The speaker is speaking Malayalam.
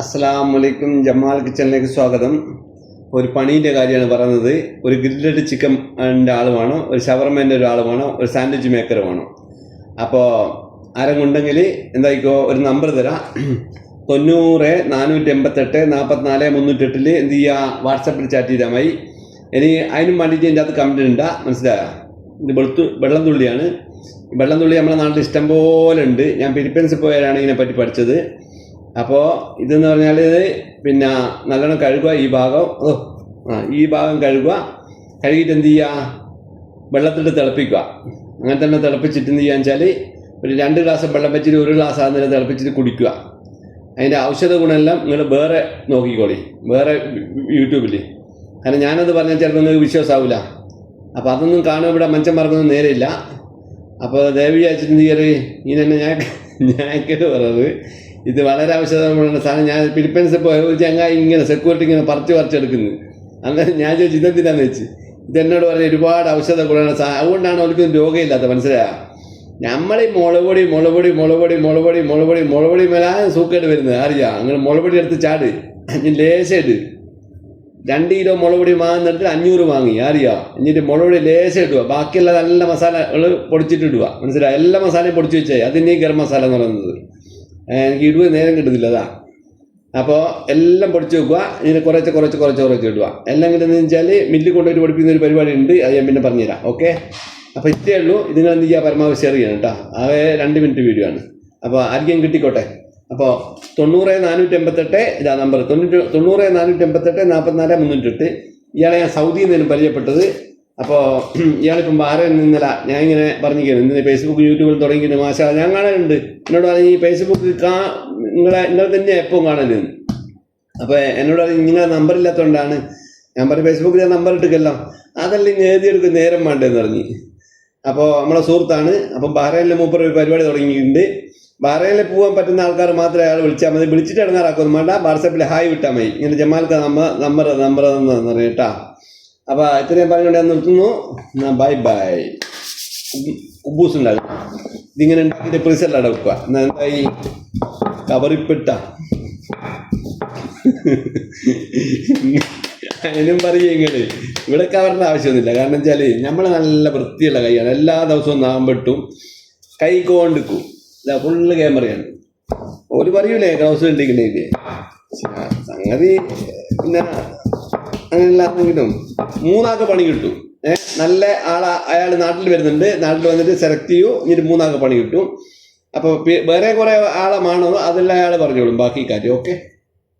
അസ്സലാം വലൈക്കും ജമാൽ കിച്ചണിലേക്ക് സ്വാഗതം. ഒരു പണീന്റെ കാര്യമാണ് പറയുന്നത്. ഒരു ഗ്രില്ലഡ് ചിക്കൻ വേണോ ഒരു ഷവർമേന്റെ ഒരാൾ വേണോ ഒരു സാൻഡ്വിച്ച് മേക്കർ വേണോ അപ്പോൾ ആരെങ്കിലും എന്തായിക്കോ ഒരു നമ്പർ തരാം. തൊണ്ണൂറ് നാനൂറ്റി എൺപത്തെട്ട് നാൽപ്പത്തിനാല് മുന്നൂറ്റെട്ടിൽ എന്ത് ചെയ്യുക വാട്സപ്പിൽ ചാറ്റ് ചെയ്താൽ മതി. ഇനി അതിനും വേണ്ടിയിട്ട് എന്റെ അകത്ത് കമന്റ് ഉണ്ടാ മനസ്സിലായോ? ഇത് വെളുത്തു വെള്ളം തുള്ളിയാണ്. വെള്ളം തുള്ളി നമ്മുടെ നാട്ടിൽ ഇഷ്ടം പോലെ ഉണ്ട്. ഞാൻ ഫിലിപ്പീൻസിൽ പോയാലാണ് ഇതിനെപ്പറ്റി പഠിച്ചത്. അപ്പോൾ ഇതെന്ന് പറഞ്ഞാൽ ഇത് പിന്നെ നല്ലോണം കഴുകുക ഈ ഭാഗം. ഓ ആ ഈ ഭാഗം കഴുകുക. കഴുകിയിട്ട് എന്ത് ചെയ്യുക? വെള്ളത്തിട്ട് തിളപ്പിക്കുക. അങ്ങനെ തന്നെ തിളപ്പിച്ചിട്ട് എന്ത് ചെയ്യുക വെച്ചാൽ ഒരു രണ്ട് ഗ്ലാസ് വെള്ളം വെച്ചിട്ട് ഒരു ഗ്ലാസ് ആകുന്നതിന് തിളപ്പിച്ചിട്ട് കുടിക്കുക. അതിന്റെ ഔഷധ ഗുണമെല്ലാം നിങ്ങൾ വേറെ നോക്കിക്കോളി. വേറെ യൂട്യൂബിൽ കാരണം ഞാനത് പറഞ്ഞാൽ ചിലപ്പോൾ നിങ്ങൾക്ക് വിശ്വാസമാവില്ല അപ്പോൾ അതൊന്നും കാണുമ്പോൾ ഇവിടെ മനുഷ്യന്മാർക്കൊന്നും നേരെയില്ല. അപ്പോൾ ദേവി അയച്ചിട്ട് എന്ത് ഇനി തന്നെ ഞാൻ ഞാൻ കേട്ട് പറയുന്നത് ഇത് വളരെ ആവശ്യമുള്ള സാധനം. ഞാൻ ഫിലിപ്പീൻസിൽ പോയ ഒരു ചങ്ങായി ഇങ്ങനെ സെക്യൂരിറ്റി ഇങ്ങനെ പറിച്ച് പറിച്ചെടുക്കുന്നു അങ്ങനെ ഞാൻ ചോദിച്ചു ഇതെന്തിനാന്ന് വെച്ച്? ഇതെന്നോട് പറഞ്ഞ ഒരുപാട് ഔഷധ ഗുണമാണ് അതുകൊണ്ടാണ് അവർക്ക് രോഗമില്ലാത്ത മനസ്സിലായ? നമ്മളീ മുളപൊടി മുളപൊടി മുളപൊടി മുളപൊടി മുളപൊടി മുളപൊടി മേലാതെ സൂക്കേട് വരുന്നത്. അറിയാം അങ്ങനെ മുളപൊടി എടുത്ത് ചാട്. അഞ്ഞ് ലേശമായിട്ട് രണ്ട് കിലോ മുളപൊടി വാങ്ങുന്നിടത്ത് അഞ്ഞൂറ് വാങ്ങി അറിയാം? എന്നിട്ട് മുളപൊടി ലേശം ഇടുക. ബാക്കിയുള്ള നല്ല മസാലകൾ പൊടിച്ചിട്ട് ഇടുക മനസ്സിലായി? എല്ലാ മസാലയും പൊടിച്ച് വെച്ചേ അതിന് ഗരം മസാല എന്ന് പറയുന്നത്. എനിക്ക് ഇടുക നേരം കിട്ടുന്നില്ല അതാ. അപ്പോൾ എല്ലാം പൊടിച്ച് വെക്കുക. ഇങ്ങനെ കുറച്ച് കുറച്ച് കുറച്ച് കുറച്ച് ഇടുക. എല്ലാം കിട്ടുന്നത് വെച്ചാൽ മില്ലിൽ കൊണ്ടുപോയിട്ട് പഠിപ്പിക്കുന്ന ഒരു പരിപാടി ഉണ്ട് അത് ഞാൻ പിന്നെ പറഞ്ഞുതരാം. ഓക്കെ? അപ്പോൾ ഇത്രയേ ഉള്ളൂ. ഇത് നിങ്ങൾ എന്ത് ചെയ്യുക? പരമാവധി ഷെയർ ചെയ്യണം കേട്ടോ. അത് രണ്ട് മിനിറ്റ് വീഡിയോ ആണ്. അപ്പോൾ ആർക്കും കിട്ടിക്കോട്ടെ? അപ്പോൾ തൊണ്ണൂറ് നാനൂറ്റി എൺപത്തെട്ട് ഇതാ നമ്പർ തൊണ്ണൂറ്റി തൊണ്ണൂറ് നാനൂറ്റി എൺപത്തെട്ട് നാൽപ്പത്തിനാല് മുന്നൂറ്റി എട്ട് ഇയാളെ ഞാൻ സൗദിയിൽ നിന്നും പരിചയപ്പെട്ടത് അപ്പോൾ ഇയാളിപ്പം ഭാരയിൽ നിന്നില്ല? ഞാൻ ഇങ്ങനെ പറഞ്ഞിരിക്കുന്നു. ഇന്ന് ഫേസ്ബുക്ക് യൂട്യൂബിൽ തുടങ്ങിയിട്ട് മാഷാ ഞാൻ കാണാനുണ്ട് എന്നോട് പറഞ്ഞു ഈ ഫേസ്ബുക്ക് കാ നിങ്ങളെ നിങ്ങൾ തന്നെ എപ്പോഴും കാണലുണ്ട് അപ്പോൾ എന്നോട് പറഞ്ഞു നിങ്ങളെ നമ്പർ ഇല്ലാത്തതുകൊണ്ടാണ് ഞാൻ പറഞ്ഞു ഫേസ്ബുക്കിൽ ഞാൻ നമ്പർ ഇട്ടിക്കല്ലോ അതല്ല ഇങ്ങനെ എഴുതിയെടുക്കും നേരം വേണ്ടതെന്ന് പറഞ്ഞു. അപ്പോൾ നമ്മളെ സുഹൃത്താണ്. അപ്പം ബഹ്റൈനിലെ മൂപ്പർ ഒരു പരിപാടി തുടങ്ങിയിട്ടുണ്ട്. ബഹ്റൈനിൽ പോകാൻ പറ്റുന്ന ആൾക്കാർ മാത്രമേ അയാൾ വിളിച്ചാൽ മതി. വിളിച്ചിട്ട് ഇടങ്ങാറാക്കൊന്നും വേണ്ട. വാട്സാപ്പിൽ ഹായ് വിട്ടാൽ മതി. ഇങ്ങനെ ജമാൽക്ക് നമ്പർ നമ്പർ നമ്പർ എന്ന് പറയും കേട്ടാ. അപ്പോൾ ഇത്രയും പറഞ്ഞുകൊണ്ട് ഞാൻ നിർത്തുന്നു. ബൈ ബൈ ഉബൂസ് ഉണ്ടാകും ഇതിങ്ങനെ ഉണ്ടാക്കിയിട്ട് പ്രിസെല്ലാം അടക്കുക എന്നാ എന്തായി? കവറിപ്പിട്ട. അതിനും പറയും ഇവിടെ കവറിന്റെ ആവശ്യമൊന്നുമില്ല. കാരണം വെച്ചാൽ നമ്മൾ നല്ല വൃത്തിയുള്ള കൈയാണ്. എല്ലാ ദിവസവും നാമ്പെട്ടും കൈ കൊണ്ടിക്കും. ഇതാ ഫുള്ള് ക്യാമറയാണ് ഒരു പറയൂലേ ഗ്ലൗസ് ഉണ്ടെങ്കിൽ സംഗതി പിന്നെ അങ്ങനെയല്ലാന്നെങ്കിലും മൂന്നാൾക്ക് പണി കിട്ടും. ഏഹ് നല്ല ആളാ അയാൾ നാട്ടിൽ വരുന്നുണ്ട്. നാട്ടിൽ വന്നിട്ട് സെലക്ട് ചെയ്യൂ. എന്നിട്ട് മൂന്നാൾക്ക് പണി കിട്ടും. അപ്പോൾ വേറെ കുറേ ആളെ മാണോ? അതെല്ലാം അയാൾ പറഞ്ഞോളും. ബാക്കി കാര്യം ഓക്കെ